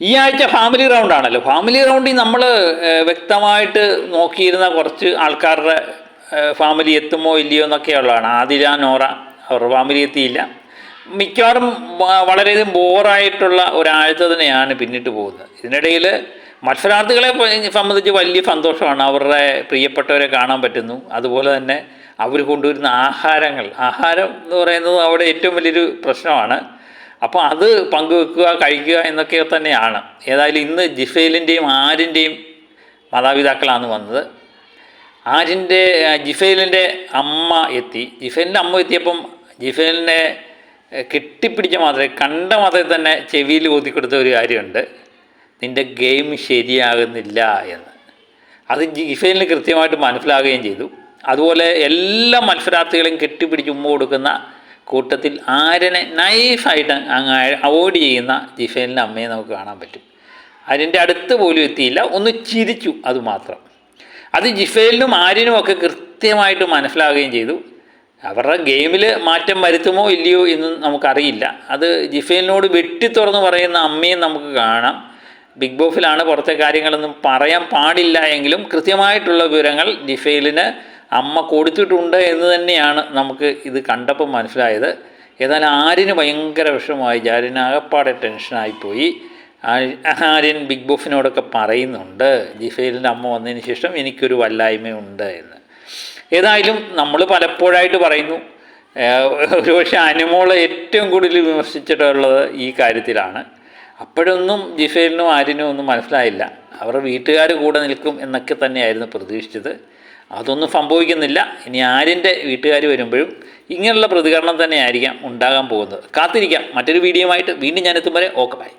ഈ ആഴ്ച family round ആണല്ലോ. ഫാമിലി റൗണ്ടിൽ നമ്മൾ വ്യക്തമായിട്ട് നോക്കിയിരുന്ന കുറച്ച് ആൾക്കാരുടെ ഫാമിലി എത്തുമോ ഇല്ലയോ എന്നൊക്കെയുള്ളതാണ് ആദില നോറ അവർ ഫാമിലി എത്തിയില്ല. മിക്കവാറും വളരെയധികം ബോറായിട്ടുള്ള ഒരാഴ്ച തന്നെയാണ് പിന്നിട്ട് പോകുന്നത്. ഇതിനിടയിൽ മത്സരാർത്ഥികളെ സംബന്ധിച്ച് വലിയ സന്തോഷമാണ്. അവരുടെ പ്രിയപ്പെട്ടവരെ കാണാൻ പറ്റുന്നു. അതുപോലെ തന്നെ അവർ കൊണ്ടുവരുന്ന ആഹാരങ്ങൾ. ആഹാരം എന്ന് പറയുന്നത് അവിടെ ഏറ്റവും വലിയൊരു പ്രശ്നമാണ്. അപ്പോൾ അത് പങ്കുവെക്കുക കഴിക്കുക എന്നൊക്കെ തന്നെയാണ്. ഏതായാലും ഇന്ന് ജിഫേലിന്റെയും ആരിന്റെയും മാതാപിതാക്കളാണ് വന്നത്. ആരിന്റെ ജിഫേലിന്റെ അമ്മ എത്തി. ജിഫേലിന്റെ അമ്മ എത്തിയപ്പം ജിഫേലിനെ കെട്ടിപ്പിടിച്ച മാത്രമേ കണ്ട മാത്രമേ തന്നെ ചെവിയിൽ ഓതിക്കൊടുത്ത ഒരു കാര്യമുണ്ട്. നിന്റെ ഗെയിം ശരിയാകുന്നില്ല എന്ന്. അത് ജിഫേലിന് കൃത്യമായിട്ട് മനസ്സിലാകുകയും ചെയ്തു. അതുപോലെ എല്ലാ മത്സരാർത്ഥികളെയും കെട്ടിപ്പിടിച്ച് ഉമ്മ കൊടുക്കുന്ന കൂട്ടത്തിൽ ആരനെ നൈഫായിട്ട് അങ്ങ് അവോയ്ഡ് ചെയ്യുന്ന ജിഫേലിന്റെ അമ്മയെ നമുക്ക് കാണാൻ പറ്റും. അതിന്റെ അടുത്ത് പോലും എത്തിയില്ല. ഒന്ന് ചിരിച്ചു അതുമാത്രം അത് ജിഫേലിനും ആര്യനും ഒക്കെ കൃത്യമായിട്ട് മനസ്സിലാവുകയും ചെയ്തു. അവരുടെ ഗെയിമിൽ മാറ്റം വരുത്തുമോ ഇല്ലയോ എന്ന് നമുക്കറിയില്ല. അത് ജിഫേലിനോട് വെട്ടി തുറന്ന് പറയുന്ന അമ്മയും നമുക്ക് കാണാം. ബിഗ് ബോസിലാണ് പുറത്തെ കാര്യങ്ങളൊന്നും പറയാൻ പാടില്ല എങ്കിലും കൃത്യമായിട്ടുള്ള വിവരങ്ങൾ ജിഫേലിന് അമ്മ കൊടുത്തിട്ടുണ്ട് എന്ന് തന്നെയാണ് നമുക്ക് ഇത് കണ്ടപ്പോൾ മനസ്സിലായത്. ഏതായാലും ആര്യന് ഭയങ്കര വിഷമമായി. ആര്യന് ആകപ്പാടെ ടെൻഷനായിപ്പോയി ആര്യൻ ബിഗ് ബോഫിനോടൊക്കെ പറയുന്നുണ്ട് ജിഫേലിന്റെ അമ്മ വന്നതിന് ശേഷം എനിക്കൊരു വല്ലായ്മയുണ്ട് എന്ന്. ഏതായാലും നമ്മൾ പലപ്പോഴായിട്ട് പറയുന്നു ഒരു ഒരുപക്ഷെ അനുമോളെ ഏറ്റവും കൂടുതൽ വിമർശിച്ചിട്ടുള്ളത് ഈ കാര്യത്തിലാണ്. അപ്പോഴൊന്നും ജിഫേലിനും ആര്യനും ഒന്നും മനസ്സിലായില്ല. അവരുടെ വീട്ടുകാർ കൂടെ നിൽക്കും എന്നൊക്കെ തന്നെയായിരുന്നു പ്രതീക്ഷിച്ചത്. അതൊന്നും സംഭവിക്കുന്നില്ല. ഇനി ആര്യന്റെ വീട്ടുകാർ വരുമ്പോഴും ഇങ്ങനെയുള്ള പ്രതികരണം തന്നെയായിരിക്കാം ഉണ്ടാകാൻ പോകുന്നത്. കാത്തിരിക്കാം. മറ്റൊരു വീഡിയോ ആയിട്ട് വീണ്ടും ഞാനെത്തും വരെ. Okay bye.